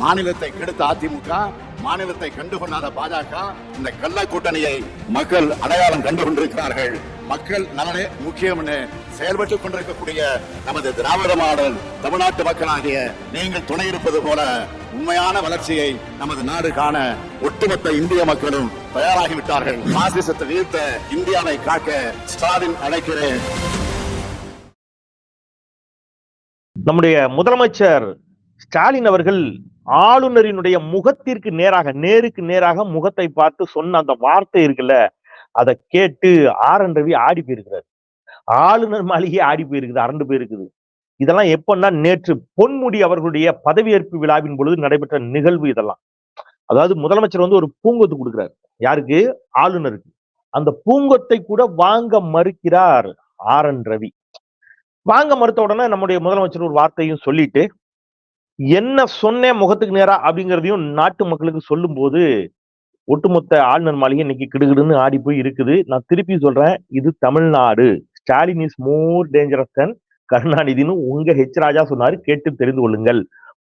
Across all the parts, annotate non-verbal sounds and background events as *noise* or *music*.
மாநிலத்தை கெடுத்த அதிமுக மாநிலத்தை கண்டுகொண்டாத பாஜக இந்த கள்ள கூட்டணியை மக்கள் அடையாளம் கண்டு கொண்டிருக்கிறார்கள் மக்கள் நலனே முக்கியம் செயல்பட்டுக் கொண்டிருக்கக்கூடிய நமது திராவிட மாடல் தமிழ்நாட்டு மக்களாகிய நீங்கள் துணை இருப்பது போல உண்மையான வளர்ச்சியை நமது நாடு காண ஒட்டுமொத்த இந்திய மக்களும் தயாராகிவிட்டார்கள். பாசிசத்தை வீழ்த்த இந்தியாவை காக்க ஸ்டாலின் அழைக்கிறேன். நம்முடைய முதலமைச்சர் ஸ்டாலின் அவர்கள் ஆளுநரினுடைய முகத்திற்கு நேராக நேருக்கு நேராக முகத்தை பார்த்து சொன்ன அந்த வார்த்தை இருக்குல்ல அதை கேட்டு ஆர் என் ரவி ஆடி போயிருக்கிறார். ஆளுநர் மாளிகை ஆடி போயிருக்குது அரண்டு போயிருக்குது. இதெல்லாம் எப்பன்னா நேற்று பொன்முடி அவர்களுடைய பதவியேற்பு விழாவின் பொழுது நடைபெற்ற நிகழ்வு இதெல்லாம். அதாவது முதலமைச்சர் வந்து ஒரு பூங்கொத்து கொடுக்கிறார். யாருக்கு? ஆளுநருக்கு. அந்த பூங்கொத்தை கூட வாங்க மறுக்கிறார் ஆர் என் ரவி. வாங்க மறுத்த உடனே நம்முடைய முதலமைச்சர் ஒரு வார்த்தையும் சொல்லிட்டு என்ன சொன்னேன் முகத்துக்கு நேரா அப்படிங்கிறதையும் நாட்டு மக்களுக்கு சொல்லும்போது ஒட்டுமொத்த ஆளுநர் மாளிகை இன்னைக்கு கிடுகிடுன்னு ஆடி போய் இருக்குது. நான் திருப்பி சொல்றேன் இது Tamil Nadu. Stalin is more dangerous than கருணாநிதினு உங்க ஹெச் ராஜா சொன்னாரு கேட்டு தெரிந்து கொள்ளுங்கள்.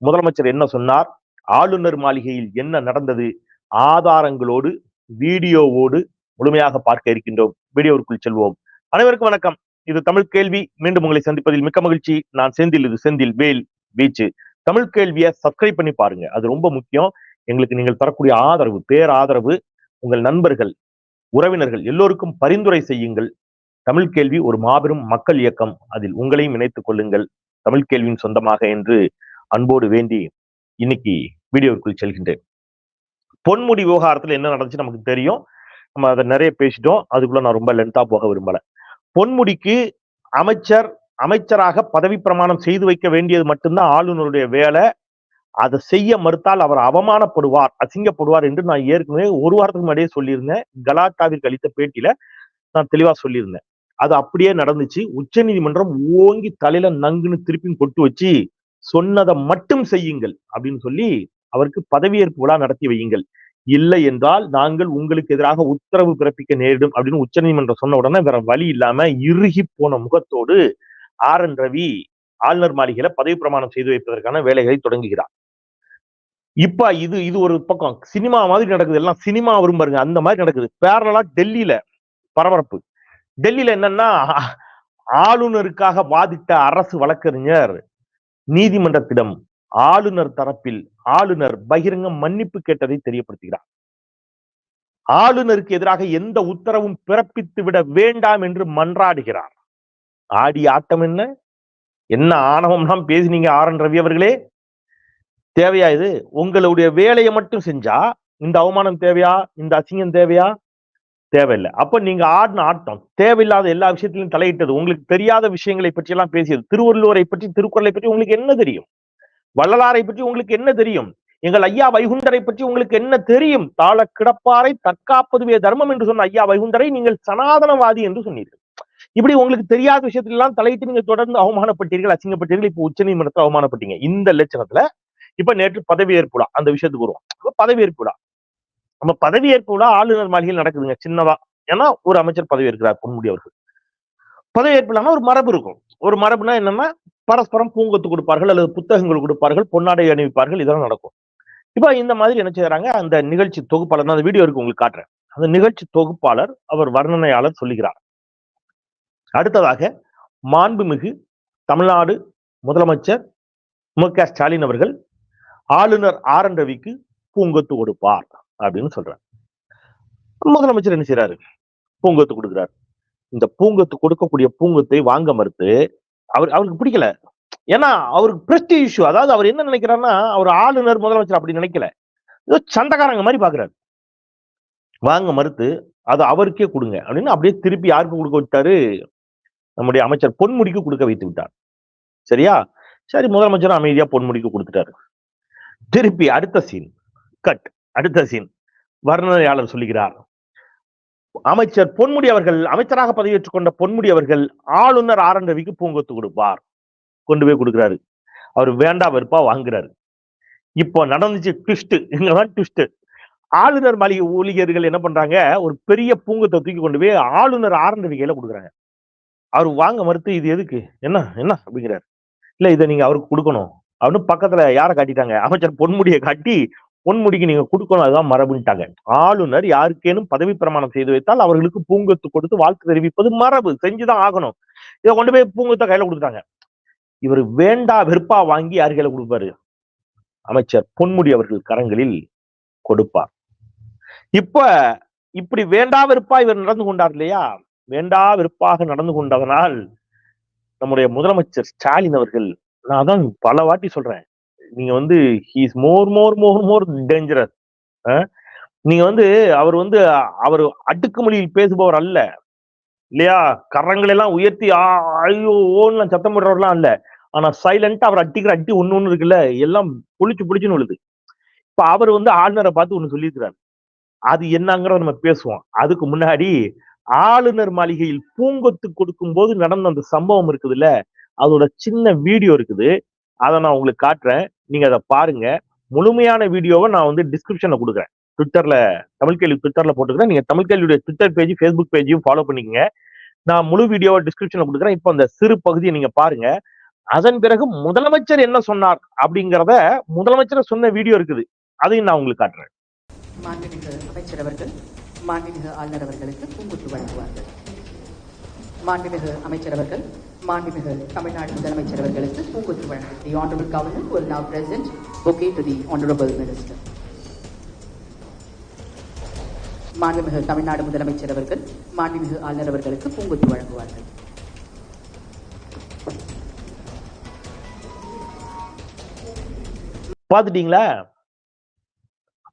முதலமைச்சர் என்ன சொன்னார்? ஆளுநர் மாளிகையில் என்ன நடந்தது? ஆதாரங்களோடு வீடியோவோடு முழுமையாக பார்க்க இருக்கின்றோம். வீடியோவிற்குள் செல்வோம். அனைவருக்கும் வணக்கம். இது தமிழ் கேள்வி. மீண்டும் உங்களை சந்திப்பதில் மிக்க மகிழ்ச்சி. நான் செந்தில் இது செந்தில் வேல் வீச்சு. தமிழ் கேள்வியை சப்ஸ்கிரைப் பண்ணி பாருங்க. அது ரொம்ப முக்கியம். எங்களுக்கு நீங்கள் தரக்கூடிய ஆதரவு பேராதரவு உங்கள் நண்பர்கள் உறவினர்கள் எல்லோருக்கும் பரிந்துரை செய்யுங்கள். தமிழ் கேள்வி ஒரு மாபெரும் மக்கள் இயக்கம். அதில் உங்களையும் இணைத்துக் கொள்ளுங்கள். தமிழ் கேள்வியின் சொந்தமாக என்று அன்போடு வேண்டி இன்னைக்கு வீடியோவுக்குள் செல்கின்றேன். பொன்முடி விவகாரத்துல என்ன நடந்துச்சு நமக்கு தெரியும். நம்ம அதை நிறைய பேசிட்டோம். அதுக்குள்ள நான் ரொம்ப லென்த்தா போக விரும்பல. பொன்முடிக்கு அமைச்சர் அமைச்சராக பதவி பிரமாணம் செய்து வைக்க வேண்டியது மட்டும்தான் ஆளுநருடைய வேலை. அதை செய்ய மறுத்தால் அவர் அவமானப்படுவார் அசிங்கப்படுவார் என்று நான் ஏற்கனவே ஒரு வாரத்துக்கு முன்னாடியே சொல்லியிருந்தேன். கலாட்டாவிற்கு அளித்த பேட்டியில நான் தெளிவா சொல்லியிருந்தேன். அது அப்படியே நடந்துச்சு. உச்ச நீதிமன்றம் ஓங்கி தலையில நங்குன்னு திருப்பி கொட்டு வச்சு சொன்னதை மட்டும் செய்யுங்கள் அப்படின்னு சொல்லி அவருக்கு பதவியேற்பு விழா நடத்தி வையுங்கள். இல்லை என்றால் நாங்கள் உங்களுக்கு எதிராக உத்தரவு பிறப்பிக்க நேரிடும் அப்படின்னு உச்சநீதிமன்றம் சொன்ன உடனே வேற வழி இல்லாம இறுகி போன முகத்தோடு ஆர் என் ரவி ஆளுநர் மாளிகையில பதவி பிரமாணம் செய்து வைப்பதற்கான வேலைகளை தொடங்குகிறார். இப்ப இது இது ஒரு பக்கம். சினிமா மாதிரி நடக்குது. எல்லாம் சினிமா வரும் பாருங்க. அந்த மாதிரி நடக்குது. பேரலா டெல்லியில பரபரப்பு. டெல்லியில என்னன்னா ஆளுநருக்காக வாதிட்ட அரசு வழக்கறிஞர் நீதிமன்றத்திடம் ஆளுநர் தரப்பில் ஆளுநர் பகிரங்க மன்னிப்பு கேட்டதை தெரியப்படுத்துகிறார். ஆளுநருக்கு எதிராக எந்த உத்தரவும் பிறப்பித்து விட வேண்டாம் என்று மன்றாடுகிறார். ஆடி ஆட்டம் என்ன? என்ன ஆணவம்லாம் பேசினீங்க ஆர் என் ரவி அவர்களே? தேவையா இது? உங்களுடைய வேலையை மட்டும் செஞ்சா இந்த அவமானம் தேவையா? இந்த அசிங்கம் தேவையா? தேவையில்லை. அப்ப நீங்க ஆடின ஆட்டம் தேவையில்லாத எல்லா விஷயத்திலும் தலையிட்டது உங்களுக்கு தெரியாத விஷயங்களை பற்றி எல்லாம் பேசியது திருவள்ளுவரை பற்றி திருக்குறளை பற்றி உங்களுக்கு என்ன தெரியும்? வள்ளலாரை பற்றி உங்களுக்கு என்ன தெரியும்? எங்கள் ஐயா வைகுண்டரை பற்றி உங்களுக்கு என்ன தெரியும்? தாழ கிடப்பாரை தற்காப்பதுவே தர்மம் என்று சொன்ன ஐயா வைகுண்டரை நீங்கள் சனாதனவாதி என்று சொன்னீர்கள். இப்படி உங்களுக்கு தெரியாத விஷயத்துல எல்லாம் தலையிட்டு நீங்க தொடர்ந்து அவமானப்பட்டீர்கள் அசிங்கப்பட்டீர்கள் இப்ப உச்ச நீதிமன்றத்தில் அவமானப்பட்டீங்க. இந்த லட்சணத்துல இப்ப நேற்று பதவியேற்பு விழா அந்த விஷயத்துக்கு வருவோம். பதவியேற்பு விழா. நம்ம பதவியேற்பு விழா ஆளுநர் மாளிகையில் நடக்குதுங்க சின்னதா. ஏன்னா ஒரு அமைச்சர் பதவியேற்கிறார் பொன்முடி அவர்கள். பதவியேற்பு விழான்னா ஒரு மரபு இருக்கும். ஒரு மரபுனா என்னன்னா பரஸ்பரம் பூங்கொத்து கொடுப்பார்கள் அல்லது புத்தகங்கள் கொடுப்பார்கள் பொன்னாடை அணிவிப்பார்கள் இதெல்லாம் நடக்கும். இப்ப இந்த மாதிரி என்ன செய்யறாங்க அந்த நிகழ்ச்சி தொகுப்பாளர் அந்த வீடியோ இருக்கு உங்களுக்கு காட்டுறேன். அந்த நிகழ்ச்சி தொகுப்பாளர் அவர் வர்ணனையாளர் சொல்லுகிறார் அடுத்ததாக மாண்புமிகு தமிழ்நாடு முதலமைச்சர் மு க ஸ்டாலின் அவர்கள் ஆளுநர் ஆர் என் ரவிக்கு பூங்கொத்து கொடுப்பார் அப்படின்னு சொல்றார். முதலமைச்சர் என்ன செய்யறாரு பூங்கொத்து கொடுக்குறாரு. இந்த பூங்கொத்து கொடுக்கக்கூடிய பூங்கொத்தை வாங்க மறுத்து அவர் அவருக்கு பிடிக்கல. ஏன்னா அவருக்கு பிரஸ்டி இஷ்யூ அதாவது அவர் என்ன நினைக்கிறாருன்னா அவர் ஆளுநர் முதலமைச்சர் அப்படி நினைக்கல. ஏதோ சண்டைக்காரங்க மாதிரி பாக்குறாரு வாங்க மறுத்து அதை அவருக்கே கொடுங்க அப்படின்னு அப்படியே திருப்பி யாருக்கு கொடுக்க விட்டாரு நம்முடைய அமைச்சர் பொன்முடிக்கு கொடுக்க வைத்து விட்டார். சரியா? சரி முதலமைச்சர் அமைதியா பொன்முடிக்கு கொடுத்துட்டாரு. திருப்பி அடுத்த சீன் கட் அடுத்த சீன் வர்ணனையாளர் சொல்லுகிறார். அமைச்சர் பொன்முடி அவர்கள் அமைச்சராக பதவியேற்றுக் கொண்ட பொன்முடி அவர்கள் ஆளுநர் ஆர். என். ரவிக்கு பூங்கொத்து கொடுப்பார். கொண்டு போய் கொடுக்குறாரு. அவர் வேண்டா வெறுப்பா வாங்குறாரு. இப்போ நடந்துச்சு ட்விஸ்ட் இங்கதான் ட்விஸ்ட் ஆளுநர் மாளிகை ஊழியர்கள் என்ன பண்றாங்க? ஒரு பெரிய பூங்கத்தை தூக்கி கொண்டு போய் ஆளுநர் ஆர். என். ரவி கையில கொடுக்குறாங்க. அவர் வாங்க மறுத்து இது எதுக்கு? என்ன? என்ன? அப்படிங்கிறாரு. இல்ல இதை நீங்க அவருக்கு கொடுக்கணும். அப்படின்னு பக்கத்துல யாரை காட்டிட்டாங்க? அமைச்சர் பொன்முடியை காட்டி பொன்முடிக்கு நீங்க கொடுக்கணும் அதுதான் மரபுன்ட்டாங்க. ஆளுநர் யாருக்கேனும் பதவி பிரமாணம் செய்து வைத்தால் அவர்களுக்கு பூங்கொத்து கொடுத்து வாழ்த்து தெரிவிப்பது மரபு. செஞ்சுதான் ஆகணும். இதை கொண்டு போய் பூங்கொத்த கையில கொடுத்துட்டாங்க. இவர் வேண்டா வெறுப்பா வாங்கி யார் கையில கொடுப்பாரு? அமைச்சர் பொன்முடி அவர்கள் கரங்களில் கொடுப்பார். இப்ப இப்படி வேண்டா வெறுப்பா இவர் நடந்து கொண்டார் இல்லையா? வேண்டா வெறுப்பாக நடந்து கொண்டதனால் நம்முடைய முதலமைச்சர் ஸ்டாலின் அவர்கள் நான் தான் பல வாட்டி சொல்றேன் நீங்க வந்து ஹீஸ் மோர் மோர் மோர் மோர் டேஞ்சரஸ் நீங்க வந்து அவர் வந்து அவர் அடுக்கு மொழியில் பேசுபவர் அல்ல. இல்லையா? கரங்களை எல்லாம் உயர்த்தி ஐயோ ஓன்னு சத்தம் போடுறவர்லாம் இல்ல ஆனா சைலண்டா அவர் அட்டிக்கிற அட்டி ஒண்ணு ஒண்ணு இருக்குல்ல எல்லாம் புளிச்சு புளிச்சுன்னு விழுது இப்ப அவர் வந்து ஆளுநரை பார்த்து ஒண்ணு சொல்லியிருக்கிறார். அது என்னங்கிறத நம்ம பேசுவோம். அதுக்கு முன்னாடி ஆளுநர் மாளிகையில் பூங்கொத்து கொடுக்கும் போது நடந்த அந்த சம்பவம் இருக்குதுல்ல? அதோட சின்ன வீடியோ இருக்குது. அதை நான் உங்களுக்கு காட்டுறேன். நீங்க அதை பாருங்க. முழுமையான வீடியோவை நான் வந்து டிஸ்கிரிப்ஷன்ல கொடுக்குறேன். ட்விட்டர்ல தமிழ் கேள்வி ட்விட்டர்ல போட்டுக்கிறேன். நீங்க தமிழ் கேள்வியுடைய ட்விட்டர் பேஜ் ஃபேஸ்புக் பேஜையும் ஃபாலோ பண்ணிக்கங்க. நான் முழு வீடியோவை டிஸ்கிரிப்ஷன்ல கொடுக்குறேன். இப்போ அந்த சிறு பகுதியை நீங்க பாருங்க. அதன் பிறகு முதலமைச்சர் என்ன சொன்னார் அப்படிங்கிறத முதலமைச்சர் சொன்ன வீடியோ இருக்குது. அதையும் நான் உங்களுக்கு காட்டுறேன். அமைச்சர் அவர்கள் மாண்புமிகு ஆளுநர் அவர்களுக்கு பூங்குத்து வழங்குவார்கள். மாண்புமிகு அமைச்சர் அவர்கள் மாண்புமிகு தமிழ்நாடு முதலமைச்சர் அவர்களுக்கு பூங்குத்து வழங்கும். The honourable governor will now present. Bouquet to the honorable minister. மாண்புமிகு தமிழ்நாடு முதலமைச்சர் அவர்கள் மாண்புமிகு ஆளுநர் அவர்களுக்கு பூங்குத்து வழங்குவார்கள். பார்த்துட்டீங்களா?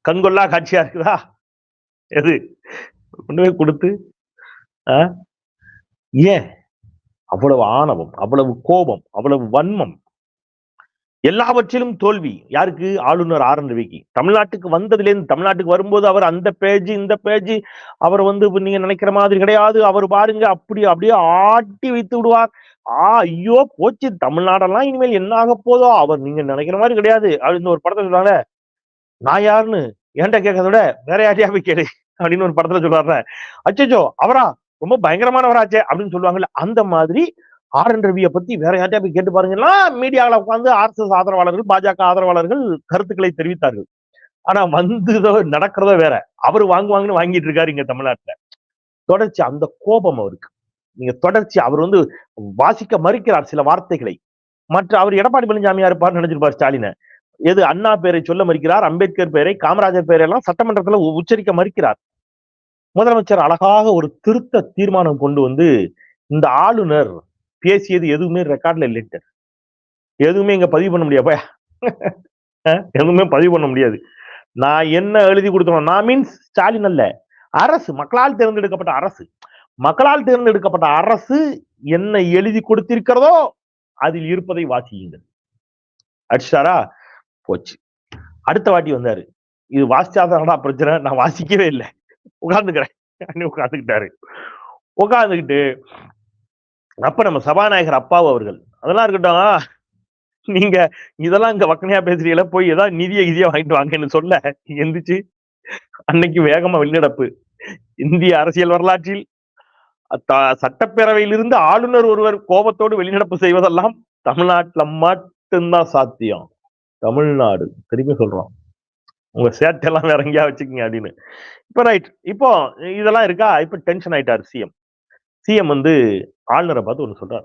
கண்கொள்ளா காட்சியா இருக்குதா? எது? கொண்டு போய் கொடுத்து ஏன்? அவ்வளவு ஆணவம் அவ்வளவு கோபம் அவ்வளவு வன்மம். எல்லாவற்றிலும் தோல்வி. யாருக்கு? ஆளுநர் ஆர் என் ரவிக்கு. தமிழ்நாட்டுக்கு வந்ததுலேருந்து தமிழ்நாட்டுக்கு வரும்போது அவர் அந்த பேஜ் இந்த பேஜ் அவர் வந்து இப்ப நீங்க நினைக்கிற மாதிரி கிடையாது. அவர் பாருங்க அப்படி அப்படியே ஆட்டி வைத்து விடுவார். ஆ ஐயோ போச்சு. தமிழ்நாடெல்லாம் இனிமேல் என்ன ஆக போதோ? அவர் நீங்க நினைக்கிற மாதிரி கிடையாது. அப்படின்னு ஒரு படத்தை சொல்றாங்க நான் யாருன்னு? ஏன்டா கேட்கறத விட வேற யாரையா போய் கேளு அப்படின்னு ஒரு படத்துல சொல்றாரு அச்சோ அவரா? ரொம்ப பயங்கரமானவராச்சே அப்படின்னு சொல்லுவாங்கல்ல அந்த மாதிரி ஆர் என் ரவியை பத்தி வேற யார்ட்டையா போய் கேட்டு பாருங்கன்னா மீடியாவில் உட்காந்து ஆர்எஸ்எஸ் ஆதரவாளர்கள் பாஜக ஆதரவாளர்கள் கருத்துக்களை தெரிவித்தார்கள். ஆனா வந்ததோ நடக்கிறதோ வேற. அவர் வாங்குவாங்கன்னு வாங்கிட்டு இருக்காரு இங்க தமிழ்நாட்டுல. தொடர்ச்சி அந்த கோபம் அவருக்கு. நீங்க தொடர்ச்சி அவர் வந்து வாசிக்க மறுக்கிறார் சில வார்த்தைகளை. மற்ற அவர் எடப்பாடி பழனிசாமியா இருப்பார்னு நினைச்சிருப்பார் ஸ்டாலினை. எது அண்ணா பேரை சொல்ல மறுக்கிறார் அம்பேத்கர் பேரை காமராஜர் பேரை எல்லாம் சட்டமன்றத்துல உச்சரிக்க மறுக்கிறார். முதலமைச்சர் அழகாக ஒரு திருத்த தீர்மானம் கொண்டு வந்து இந்த ஆளுநர் பேசியது எதுவுமே ரெக்கார்ட்ல இல்லைன்ட்டு. எதுவுமே இங்க பதிவு பண்ண முடியாது? *laughs* எதுவுமே பதிவு பண்ண முடியாது. நான் என்ன எழுதி கொடுத்தோம் நான் மீன்ஸ் ஸ்டாலின் அல்ல. அரசு மக்களால் தேர்ந்தெடுக்கப்பட்ட அரசு. மக்களால் தேர்ந்தெடுக்கப்பட்ட அரசு என்ன எழுதி கொடுத்திருக்கிறதோ அதில் இருப்பதை வாசியுங்கள். அடிச்சாரா போச்சு. அடுத்த வாட்டி வந்தாரு. இது வாசிச்சாதானா பிரச்சனை? நான் வாசிக்கவே இல்லை. உட்கார்ந்துக்கிறேன். உட்கார்ந்துக்கிட்டாரு. உட்கார்ந்துக்கிட்டு அப்ப நம்ம சபாநாயகர் அப்பாவு அவர்கள். அதெல்லாம் இருக்கட்டும். நீங்க இதெல்லாம் இங்க வக்கனையா பேசுறீங்களா போய் ஏதாவது நிதியை கிதியா வாங்கிட்டு வாங்கன்னு சொல்ல. எந்திரிச்சு அன்னைக்கு வேகமா வெளிநடப்பு. இந்திய அரசியல் வரலாற்றில் சட்டப்பேரவையிலிருந்து ஆளுநர் ஒருவர் கோபத்தோடு வெளிநடப்பு செய்வதெல்லாம் தமிழ்நாட்டுல மட்டும்தான் சாத்தியம். தமிழ்நாடு. திரும்பி சொல்றோம். உங்க சேட்டெல்லாம் வேற எங்கேயா வச்சுக்கீங்க அப்படின்னு. இப்போ ரைட் இப்போ இதெல்லாம் இருக்கா? இப்போ டென்ஷன் ஆயிட்டாரு சிஎம் சிஎம் வந்து ஆளுநரை பார்த்து ஒன்று சொல்றாரு.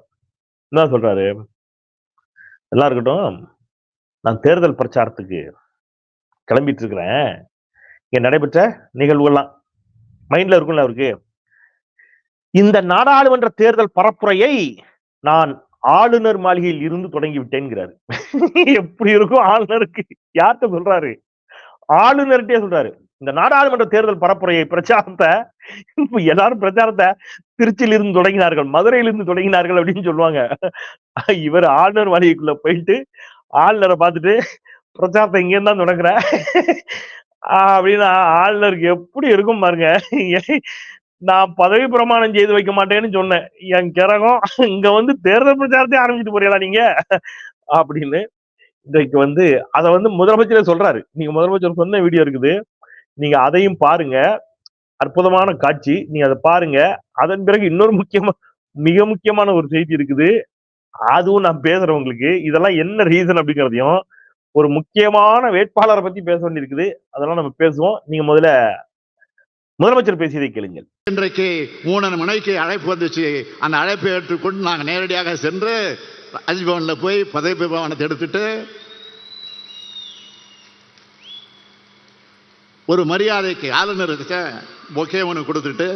என்ன சொல்றாரு? எல்லாம் இருக்கட்டும். நான் தேர்தல் பிரச்சாரத்துக்கு கிளம்பிட்டு இருக்கிறேன். இங்க நடைபெற்ற நிகழ்வுகள்லாம். மைண்ட்ல இருக்கும்ல அவருக்கு. இந்த நாடாளுமன்ற தேர்தல் பரப்புரையை நான் ஆளுநர் மாளிகையில் இருந்து தொடங்கி விட்டேன்கிறாரு. எப்படி இருக்கும் ஆளுநருக்கு? யார்கிட்ட சொல்றாரு? ஆளுநர்கிட்டே சொல்றாரு. இந்த நாடாளுமன்ற தேர்தல் பரப்புரையை பிரச்சாரத்தை இப்ப எல்லாரும் பிரச்சாரத்தை திருச்சியிலிருந்து தொடங்கினார்கள் மதுரையிலிருந்து தொடங்கினார்கள் அப்படின்னு சொல்லுவாங்க. இவர் ஆளுநர் மாளிகைக்குள்ள போயிட்டு ஆளுநரை பார்த்துட்டு பிரச்சாரத்தை இங்கே தான் தொடங்குற அப்படின்னு ஆளுநருக்கு எப்படி இருக்கும் பாருங்க. நான் பதவி பிரமாணம் செய்து வைக்க மாட்டேன்னு சொன்னேன். என் கிரகம் இங்க வந்து தேர்தல் பிரச்சாரத்தை ஆரம்பிச்சுட்டு போறீங்களா நீங்க? அப்படின்னு இன்றைக்கு வந்து அதை வந்து முதலமைச்சரே சொல்றாரு. நீங்க முதலமைச்சர் சொன்ன வீடியோ இருக்குது. நீங்க அதையும் பாருங்க. அற்புதமான காட்சி. நீங்க அதை பாருங்க. அதன் பிறகு இன்னொரு முக்கியமா மிக முக்கியமான ஒரு செய்தி இருக்குது. அதுவும் நான் பேசுறேன் உங்களுக்கு. இதெல்லாம் என்ன ரீசன் அப்படிங்கிறதையும் ஒரு முக்கியமான வேட்பாளரை பத்தி பேச வேண்டியிருக்குது. அதெல்லாம் நம்ம பேசுவோம். நீங்க முதல்ல முதலமைச்சர் பேசியதை கேளுங்கள். இன்றைக்கு மூணு மணிக்கு அழைப்பு வந்துச்சு. அந்த அழைப்பை ஏற்றுக்கொண்டு நாங்கள் நேரடியாக சென்று ராஜ்பவனில் போய் பதவி பிரமாணத்தை எடுத்துட்டு ஒரு மரியாதைக்கு ஆளுநருக்கு பொக்கே ஒன்று கொடுத்துட்டு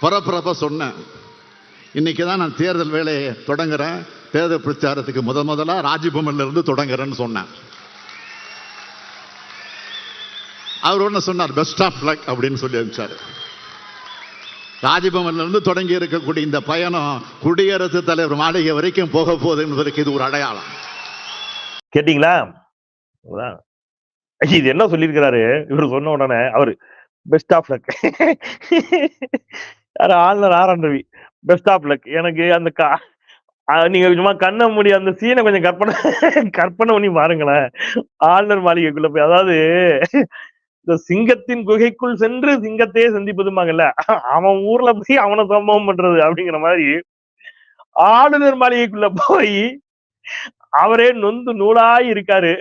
பரபரப்ப சொன்னேன். இன்னைக்கு தான் நான் தேர்தல் வேலையை தொடங்குறேன். தேர்தல் பிரச்சாரத்துக்கு முத முதலாக ராஜ்பவன்லேருந்து தொடங்குறேன்னு சொன்னேன். அவர் ஒன்று சொன்னார் பெஸ்ட் ஆஃப் லக் அப்படின்னு சொல்லி அனுப்பிச்சார். ராஜபவன்ல இருந்து தொடங்கி இருக்கக்கூடிய இந்த பயணம் குடியரசுத் தலைவர் மாளிகை வரைக்கும் போக போகுது என்பதற்கு இது ஒரு அடையாளம். கேட்டீங்களா? இது என்ன சொல்லியிருக்கிறாரு? இவர் சொன்ன உடனே அவர் பெஸ்ட் ஆஃப் லக் யார் ஆளுநர் R. Ravi best of luck எனக்கு அந்த கா நீங்க சும்மா கண்ண முடி அந்த சீனை கொஞ்சம் கற்பனை கற்பனை பண்ணி பாருங்களேன். ஆளுநர் மாளிகைக்குள்ள போய் அதாவது இந்த சிங்கத்தின் குகைக்குள் சென்று சிங்கத்தையே சந்திப்பதுமாங்கல்ல அவன் ஊர்ல போய் அவனை சம்பவம் பண்றது அப்படிங்கிற மாதிரி ஆளுநர் மாளிகைக்குள்ள போய் அவரே நொந்து நூலாய் இருக்காரு.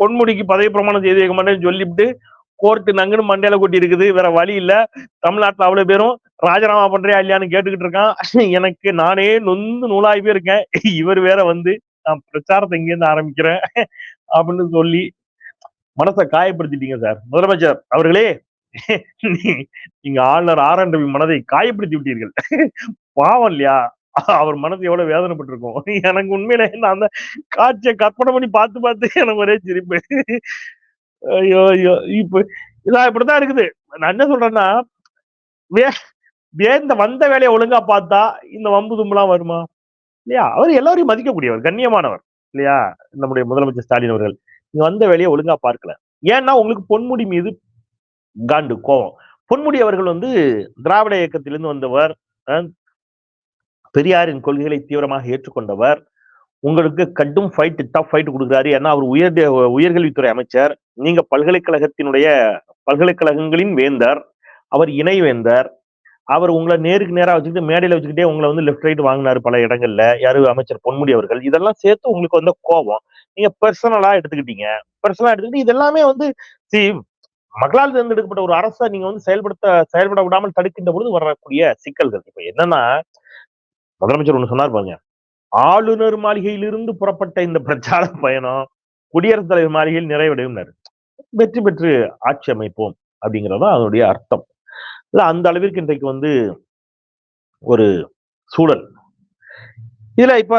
பொன்முடிக்கு பதவி பிரமாணம் செய்து வைக்க மாட்டேன்னு சொல்லிவிட்டு கோர்ட்டு நங்குன்னு மண்டையில கொட்டி இருக்குது. வேற வழி இல்ல. தமிழ்நாட்டுல அவ்வளவு பேரும் ராஜினாமா பண்றியா இல்லையான்னு கேட்டுக்கிட்டு இருக்கான். எனக்கு நானே நொந்து நூலாய் போய் இருக்கேன். இவர் வேற வந்து நான் பிரச்சாரத்தை இங்கேருந்து ஆரம்பிக்கிறேன் அப்படின்னு சொல்லி மனசை காயப்படுத்திட்டீங்க சார். முதலமைச்சர் அவர்களே நீங்க ஆளுநர் ஆர். என். ரவி மனதை காயப்படுத்தி விட்டீர்கள். பாவம் இல்லையா? அவர் மனசு எவ்வளவு வேதனைப்பட்டிருக்கும். எனக்கு உண்மையில அந்த காட்சியை கற்பனை பண்ணி பார்த்து பார்த்து எனக்கு ஒரே சிரிப்பு. ஐயோ ஐயோ இப்ப இதான் இப்படிதான் இருக்குது. நான் என்ன சொல்றேன்னா வே வே இந்த வந்த வேலையை ஒழுங்கா பார்த்தா இந்த வம்பு தும்புலாம் வருமா? இல்லையா? அவர் எல்லாரையும் மதிக்கக்கூடியவர் கண்ணியமானவர் இல்லையா? நம்முடைய முதலமைச்சர் ஸ்டாலின் அவர்கள். நீங்க வந்த வேலையை ஒழுங்கா பார்க்கல. ஏன்னா உங்களுக்கு பொன்முடி மீது காண்டு கோவம் பொன்முடி அவர்கள் வந்து திராவிட இயக்கத்திலிருந்து வந்தவர் அஹ், பெரியாரின் கொள்கைகளை தீவிரமாக ஏற்றுக்கொண்டவர். உங்களுக்கு கட்டும் ஃபைட் டஃப் ஃபைட் கொடுக்குறாரு. ஏன்னா அவர் உயர் உயர்கல்வித்துறை அமைச்சர். நீங்க பல்கலைக்கழகத்தினுடைய பல்கலைக்கழகங்களின் வேந்தர். அவர் இணை வேந்தர். அவர் உங்களை நேருக்கு நேராக வச்சுக்கிட்டு மேடையில வச்சுக்கிட்டே உங்களை வந்து லெஃப்ட் ரைட் வாங்கினாரு பல இடங்கள்ல. யாரு? அமைச்சர் பொன்முடி அவர்கள். இதெல்லாம் சேர்த்து உங்களுக்கு வந்த கோபம். நீங்க பர்சனலா எடுத்துக்கிட்டீங்க. பர்சனலா எடுத்துக்கிட்டு இதெல்லாமே வந்து சி மக்களால் தேர்ந்தெடுக்கப்பட்ட ஒரு அரசை நீங்க வந்து செயல்படுத்த செயல்பட விடாமல் தடுக்கின்ற பொழுது வரக்கூடிய சிக்கல்கள். இப்ப என்னன்னா முதலமைச்சர் ஒண்ணு சொன்னார் பாருங்க ஆளுநர் மாளிகையிலிருந்து புறப்பட்ட இந்த பிரச்சார பயணம் குடியரசுத் தலைவர் மாளிகையில் நிறைவடையும் வெற்றி பெற்று ஆட்சி அமைப்போம். அப்படிங்கிறது தான் அதனுடைய அர்த்தம். இல்ல அந்த அளவிற்கு இன்றைக்கு வந்து ஒரு சூழல். இதுல இப்ப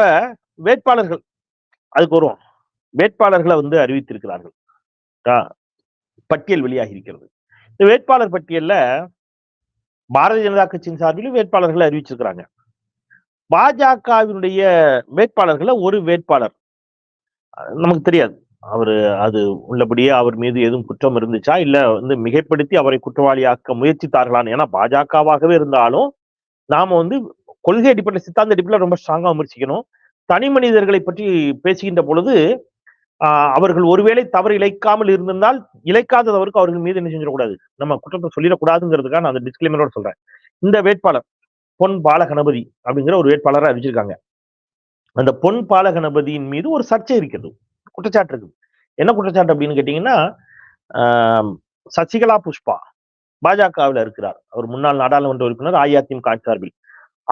வேட்பாளர்கள் அதுக்கு வருவோம். வேட்பாளர்களை வந்து அறிவித்திருக்கிறார்கள். பட்டியல் வெளியாகி இருக்கிறது இந்த வேட்பாளர் பட்டியல்ல பாரதிய ஜனதா கட்சியின் சார்பிலும் வேட்பாளர்களை அறிவிச்சிருக்கிறாங்க. பாஜகவினுடைய வேட்பாளர்களை ஒரு வேட்பாளர். நமக்கு தெரியாது. அவர் அது உள்ளபடியே அவர் மீது எதுவும் குற்றம் இருந்துச்சா? இல்ல வந்து மிகைப்படுத்தி அவரை குற்றவாளியாக்க முயற்சித்தார்களான்னு? ஏன்னா பாஜகவாகவே இருந்தாலும் நாம வந்து கொள்கை அடிப்படையில் சித்தாந்த அடிப்படையில் ரொம்ப ஸ்ட்ராங்கா விமர்சிக்கணும். தனி மனிதர்களை பற்றி பேசுகின்ற பொழுது அவர்கள் ஒருவேளை தவறு இழைக்காமல் இருந்திருந்தால் இழைக்காத தவறுக்கு அவர்கள் மீது என்ன செஞ்சிடக்கூடாது? நம்ம குற்றத்தை சொல்லிடக்கூடாதுங்கிறதுக்காக நான் அந்த டிஸ்கிளைமரோட சொல்றேன். இந்த வேட்பாளர் பொன் பாலகணபதி அப்படிங்கிற ஒரு வேட்பாளரை அறிவிச்சிருக்காங்க. அந்த பொன் பாலகணபதியின் மீது ஒரு சர்ச்சை இருக்கிறது குற்றச்சாட்டு இருக்குது. என்ன குற்றச்சாட்டு அப்படின்னு கேட்டீங்கன்னா சசிகலா புஷ்பா பாஜகவில் இருக்கிறார். அவர் முன்னாள் நாடாளுமன்ற உறுப்பினர் அஇஅதிமுக சார்பில்.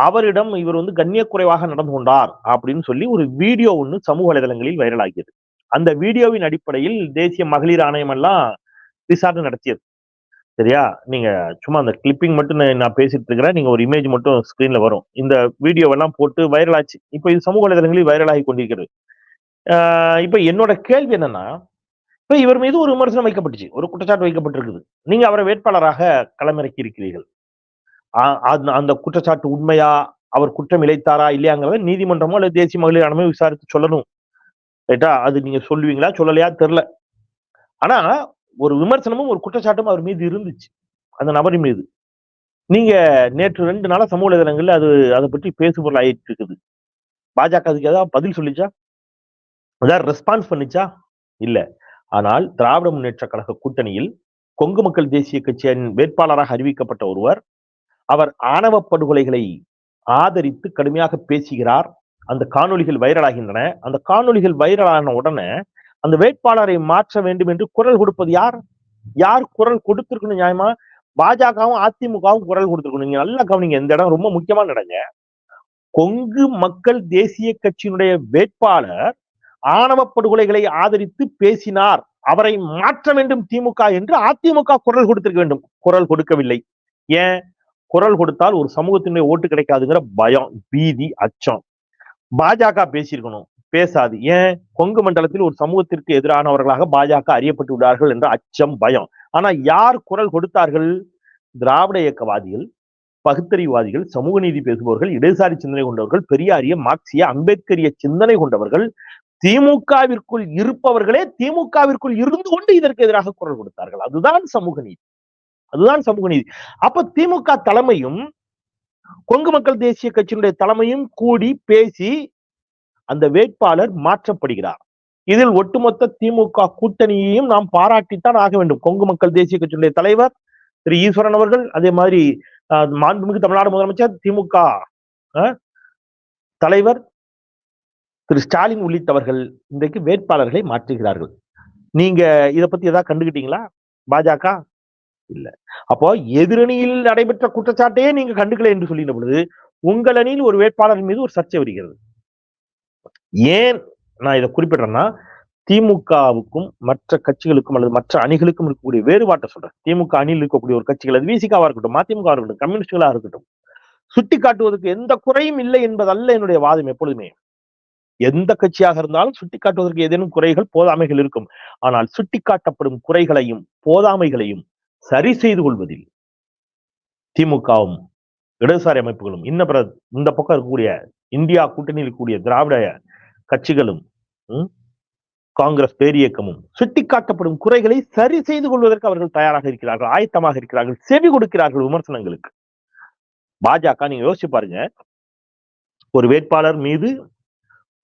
அவரிடம் இவர் வந்து கண்ணியக்குறைவாக நடந்து கொண்டார் அப்படின்னு சொல்லி ஒரு வீடியோ ஒன்று சமூக வலைதளங்களில் வைரலாகியது. அந்த வீடியோவின் அடிப்படையில் தேசிய மகளிர் ஆணையம் எல்லாம் விசாரணை நடத்தியது. சரியா? நீங்க சும்மா அந்த கிளிப்பிங் மட்டும் நான் பேசிட்டு இருக்கிறேன். நீங்க ஒரு இமேஜ் மட்டும் ஸ்கிரீன்ல வரும். இந்த வீடியோவெல்லாம் போட்டு வைரல் ஆச்சு. இப்போ இது சமூக வலைதளங்களில் வைரலாகி கொண்டிருக்கிறது. ஆஹ் இப்ப என்னோட கேள்வி என்னன்னா இப்ப இவர் மீது ஒரு விமர்சனம் வைக்கப்பட்டுச்சு. ஒரு குற்றச்சாட்டு வைக்கப்பட்டிருக்குது. நீங்க அவரை வேட்பாளராக களமிறக்கி இருக்கிறீர்கள். அந்த குற்றச்சாட்டு உண்மையா? அவர் குற்றம் இழைத்தாரா? இல்லையாங்கிறத நீதிமன்றமோ அல்லது தேசிய மகளிர் ஆணையமோ விசாரித்து சொல்லணும். ரைட்டா அது நீங்க சொல்லுவீங்களா? சொல்லலையா? தெரில ஆனா ஒரு விமர்சனமும் ஒரு குற்றச்சாட்டும் அவர் மீது இருந்துச்சு. அந்த நபரின் மீது. நீங்க நேற்று ரெண்டு நாளா சமூக வலைதளங்கள்ல அது அதை பற்றி பேசுபொருள் ஆயிட்டு இருக்குது பாஜக அதுக்கு ஏதாவது பதில் சொல்லிச்சா? ஏதாவது ரெஸ்பான்ஸ் பண்ணிச்சா? இல்ல. ஆனால் திராவிட முன்னேற்ற கழக கூட்டணியில் கொங்கு மக்கள் தேசிய கட்சியின் வேட்பாளராக அறிவிக்கப்பட்ட ஒருவர் அவர் ஆணவ படுகொலைகளை ஆதரித்து கடுமையாக பேசுகிறார் அந்த காணொலிகள் வைரலாகின்றன. அந்த காணொலிகள் வைரலான உடனே அந்த வேட்பாளரை மாற்ற வேண்டும் என்று குரல் கொடுப்பது யார்? யார் குரல் கொடுத்திருக்கணும் நியாயமா? பாஜகவும் அதிமுகவும் குரல் கொடுத்திருக்கணும். நீங்க நல்லா கவனிங்க இந்த இடம் ரொம்ப முக்கியமான இடங்க. கொங்கு மக்கள் தேசிய கட்சியினுடைய வேட்பாளர் ஆணவ படுகொலைகளை ஆதரித்து பேசினார். அவரை மாற்ற வேண்டும் திமுக என்று அதிமுக குரல் கொடுத்திருக்க வேண்டும். குரல் கொடுக்கவில்லை. ஏன்? குரல் கொடுத்தால் ஒரு சமூகத்தினுடைய ஓட்டு கிடைக்காதுங்கிற பயம் பீதி அச்சம். பாஜக பேசியிருக்கணும். பேசாது. ஏன்? கொங்கு மண்டலத்தில் ஒரு சமூகத்திற்கு எதிரானவர்களாக பாஜக அறியப்பட்டு விடார்கள் என்ற அச்சம் பயம். ஆனா யார் குரல் கொடுத்தார்கள்? திராவிட இயக்கவாதிகள் பகுத்தறிவாதிகள் சமூக நீதி பேசுபவர்கள் இடதுசாரி சிந்தனை கொண்டவர்கள் பெரியாரிய மார்க்சிய அம்பேத்கரிய சிந்தனை கொண்டவர்கள் திமுகவிற்குள் இருப்பவர்களே திமுகவிற்குள் இருந்து கொண்டு இதற்கு எதிராக குரல் கொடுத்தார்கள். அதுதான் சமூக நீதி. அதுதான் சமூக நீதி. அப்ப திமுக தலைமையும் கொங்கு மக்கள் தேசிய கட்சியினுடைய தலைமையும் கூடி பேசி அந்த வேட்பாளர் மாற்றப்படுகிறார். இதில் ஒட்டுமொத்த திமுக கூட்டணியையும் நாம் பாராட்டித்தான் ஆக வேண்டும். கொங்கு மக்கள் தேசிய கட்சியினுடைய தலைவர் திரு ஈஸ்வரன் அவர்கள் அதே மாதிரி மாண்புமிகு தமிழ்நாடு முதலமைச்சர் திமுக தலைவர் திரு ஸ்டாலின் உள்ளிட்டவர்கள் இன்றைக்கு வேட்பாளர்களை மாற்றுகிறார்கள். நீங்க இதை பத்தி ஏதாவது கண்டுகிட்டீங்களா? பாஜக? இல்ல. அப்போ எதிரணியில் நடைபெற்ற குற்றச்சாட்டையே நீங்க கண்டுக்கல என்று சொல்லின பொழுது உங்கள் அணியில் ஒரு வேட்பாளர் மீது ஒரு சர்ச்சை வருகிறது. ஏன் நான் இதை குறிப்பிடுறேன்னா திமுகவுக்கும் மற்ற கட்சிகளுக்கும் அல்லது மற்ற அணிகளுக்கும் இருக்கக்கூடிய வேறுபாட்டை சொல்றேன். திமுக அணியில் இருக்கக்கூடிய ஒரு கட்சிகள் அது விசிகாவா இருக்கட்டும் மதிமுக இருக்கட்டும் கம்யூனிஸ்டுகளா இருக்கட்டும் சுட்டி காட்டுவதற்கு எந்த குறையும் இல்லை என்பதல்ல என்னுடைய வாதம் எப்பொழுதுமே. எந்த கட்சியாக இருந்தாலும் சுட்டி காட்டுவதற்கு ஏதேனும் குறைகள் போதாமைகள் இருக்கும். ஆனால் சுட்டிக்காட்டப்படும் குறைகளையும் போதாமைகளையும் சரி செய்து கொள்வதில் திமுகவும் இடதுசாரி அமைப்புகளும் இன்ன பிற இந்த பக்கம் இருக்கக்கூடிய இந்தியா கூட்டணியில் கூடிய திராவிட கட்சிகளும் காங்கிரஸ் பேரியக்கமும் சுட்டிக்காட்டப்படும் குறைகளை சரி செய்து கொள்வதற்கு அவர்கள் தயாராக இருக்கிறார்கள் ஆயத்தமாக இருக்கிறார்கள் செவி கொடுக்கிறார்கள் விமர்சனங்களுக்கு. பாஜக நீங்க யோசிச்சு பாருங்க. ஒரு வேட்பாளர் மீது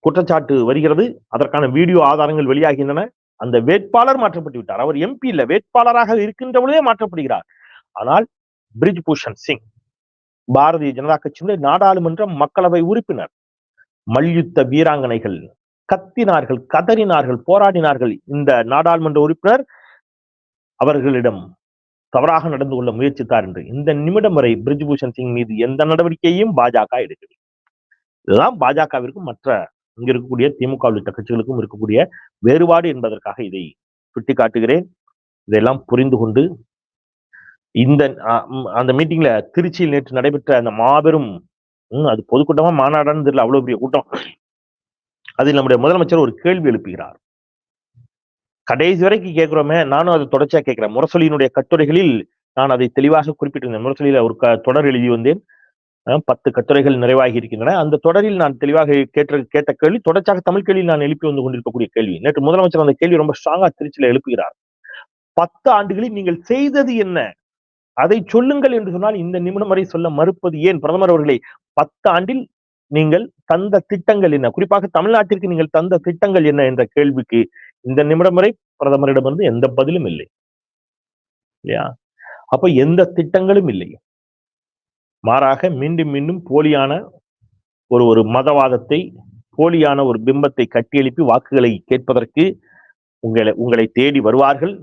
குற்றச்சாட்டு வருகிறது அதற்கான வீடியோ ஆதாரங்கள் வெளியாகின்றன. அந்த வேட்பாளர் மாற்றப்பட்டு விட்டார் அவர் எம்பி இல்ல வேட்பாளராக இருக்கின்ற பொழுதே மாற்றப்படுகிறார். ஆனால் பிரிஜ் பூஷன் சிங் பாரதிய ஜனதா கட்சியினுடைய நாடாளுமன்ற மக்களவை உறுப்பினர் மல்யுத்த வீராங்கனைகள் கத்தினார்கள் கதறினார்கள் போராடினார்கள் இந்த நாடாளுமன்ற உறுப்பினர். அவர்களிடம் தவறாக நடந்து கொள்ள முயற்சித்தார் என்று இந்த நிமிடம் வரை பிரிஜ்பூஷன் சிங் மீது எந்த நடவடிக்கையும் பாஜக எடுக்கவில்லை. இதுதான் பாஜகவிற்கும் மற்ற இங்க இருக்கக்கூடிய திமுக உள்ளிட்ட கட்சிகளுக்கும் இருக்கக்கூடிய வேறுபாடு என்பதற்காக இதை சுட்டிக்காட்டுகிறேன். இதெல்லாம் புரிந்து கொண்டு இந்த அந்த மீட்டிங்ல திருச்சியில் நேற்று நடைபெற்ற அந்த மாபெரும் அது பொதுக்கூட்டமா மாநாடான்னு தெரியல அவ்வளவு பெரிய கூட்டம். அதில் நம்முடைய முதலமைச்சர் ஒரு கேள்வி எழுப்புகிறார். கடைசி வரைக்கும் கேட்கிறோமே நானும் அதை தொடர்ச்சியா கேட்கிறேன். முரசொலியினுடைய கட்டுரைகளில் நான் அதை தெளிவாக குறிப்பிட்டிருந்தேன். முரசொலியில ஒரு க- தொடர் எழுதி வந்தேன். பத்து கட்டுரைகள் நிறைவாகி இருக்கின்றன. அந்த தொடரில் நான் தெளிவாக கேட்ட கேட்ட கேள்வி தொடர்ச்சியாக தமிழ் கேள்வியில் நான் எழுப்பி வந்து கொண்டிருக்கக்கூடிய கேள்வி. நேற்று முதலமைச்சர் அந்த கேள்வி ரொம்ப ஸ்ட்ராங்கா திருச்சியில எழுப்புகிறார். பத்து ஆண்டுகளில் நீங்கள் செய்தது என்ன? அதை சொல்லுங்கள் என்று சொன்னால் இந்த நிமிடம் வரை சொல்ல மறுப்பது ஏன்? பிரதமர் அவர்களை பத்து ஆண்டில் நீங்கள் தந்த திட்டங்கள் என்ன? குறிப்பாக தமிழ்நாட்டிற்கு நீங்கள் தந்த திட்டங்கள் என்ன என்ற கேள்விக்கு இந்த நிமிடம் வரை பிரதமரிடமிருந்து எந்த பதிலும் இல்லை. இல்லையா? அப்ப எந்த திட்டங்களும் இல்லை. மாறாக மீண்டும் மீண்டும் போலியான ஒரு ஒரு மதவாதத்தை போலியான ஒரு பிம்பத்தை கட்டியெழுப்பி வாக்குகளை கேட்பதற்கு உங்களை உங்களை தேடி வருவார்கள்.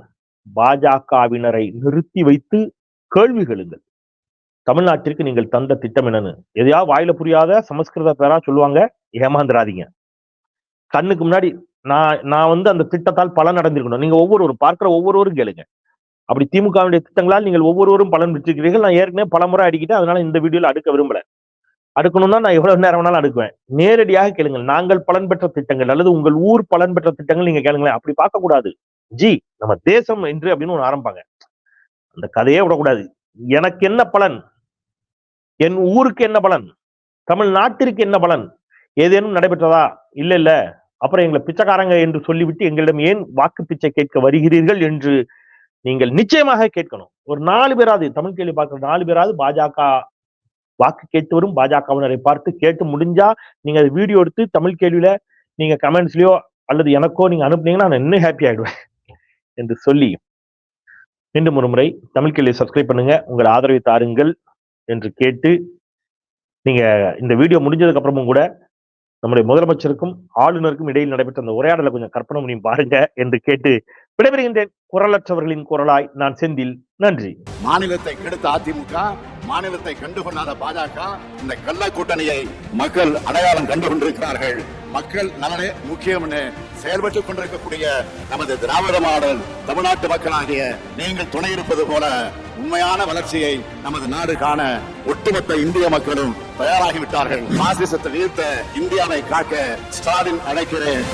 பாஜகவினரை நிறுத்தி வைத்து கேள்வி கேளுங்கள். தமிழ்நாட்டிற்கு நீங்கள் தந்த திட்டம் என்னன்னு? எதையாவது வாயில புரியாத சமஸ்கிருத பேரா சொல்லுவாங்க? ஏமாந்துராதீங்க கண்ணுக்கு முன்னாடி நான் நான் வந்து அந்த திட்டத்தால் பலன் நடந்திருக்கணும் நீங்க ஒவ்வொருவரும் பார்க்கிற ஒவ்வொருவரும் கேளுங்க. அப்படி திமுகவினுடைய திட்டங்களால் நீங்கள் ஒவ்வொருவரும் பலன் பெற்றிருக்கிறீர்கள். நான் ஏற்கனவே பல முறை அடிக்கிட்டேன். அதனால இந்த வீடியோல அடுக்க விரும்பல. அடுக்கணும்னா நான் எவ்வளவு நேரம் வேணாலும் அடுக்குவேன். நேரடியாக கேளுங்கள். நாங்கள் பலன் பெற்ற திட்டங்கள் அல்லது உங்கள் ஊர் பலன் பெற்ற திட்டங்கள் நீங்க கேளுங்களேன். அப்படி பார்க்க கூடாது ஜி நம்ம தேசம் என்று அப்படின்னு ஒண்ணு ஆரம்பிப்பாங்க. அந்த கதையே விடக்கூடாது. எனக்கு என்ன பலன்? என் ஊருக்கு என்ன பலன்? தமிழ்நாட்டிற்கு என்ன பலன்? ஏதேனும் நடைபெற்றதா? இல்ல இல்ல. அப்புறம் எங்களை பிச்சைக்காரங்க என்று சொல்லிவிட்டு எங்களிடம் ஏன் வாக்கு பிச்சை கேட்க வருகிறீர்கள் என்று நீங்கள் நிச்சயமாக கேட்கணும். ஒரு நாலு பேராது தமிழ் கேள்வி பார்க்கிற நாலு பேராது பாஜக வாக்கு கேட்டு வரும் பாஜகவினரை பார்த்து கேட்டு முடிஞ்சா நீங்க அது வீடியோ எடுத்து தமிழ் கேள்வியில நீங்க கமெண்ட்ஸ்லயோ அல்லது எனக்கோ நீங்க அனுப்புனீங்கன்னா நான் இன்னும் ஹாப்பி ஆயிடுவேன் என்று சொல்லி மீண்டும் ஒரு முறை தமிழ் கேள்வி சப்ஸ்கிரைப் பண்ணுங்க. உங்கள் ஆதரவை தாருங்கள் என்று கேட்டு நீங்க இந்த வீடியோ முடிஞ்சதுக்கு அப்புறமும் கூட நம்முடைய முதலமைச்சருக்கும் ஆளுநருக்கும் இடையில் நடைபெற்ற அந்த உரையாடலை கொஞ்சம் கற்பனை பண்ணி பாருங்க என்று கேட்டு விடைபெறுகின்றேன். குரலற்றவர்களின் குரலாய் நான் செந்தில். நன்றி. மாநிலத்தை கெடுத்த அதிமுக மாநிலத்தை கண்டுகொள்ளாத பாஜக இந்த கள்ள கூட்டணியை மக்கள் அடையாளம் கண்டு கொண்டிருக்கிறார்கள் மக்கள் நலனே முக்கியம் செயல்பட்டுக் கொண்டிருக்கக்கூடிய நமது திராவிட மாடல் தமிழ்நாட்டு மக்களாகிய நீங்கள் துணை இருப்பது போல உண்மையான வளர்ச்சியை நமது நாடு காண ஒட்டுமொத்த இந்திய மக்களும் தயாராகிவிட்டார்கள். பாசிசத்தை வீழ்த்த இந்தியாவை காக்க ஸ்டாலின் அழைக்கிறேன்.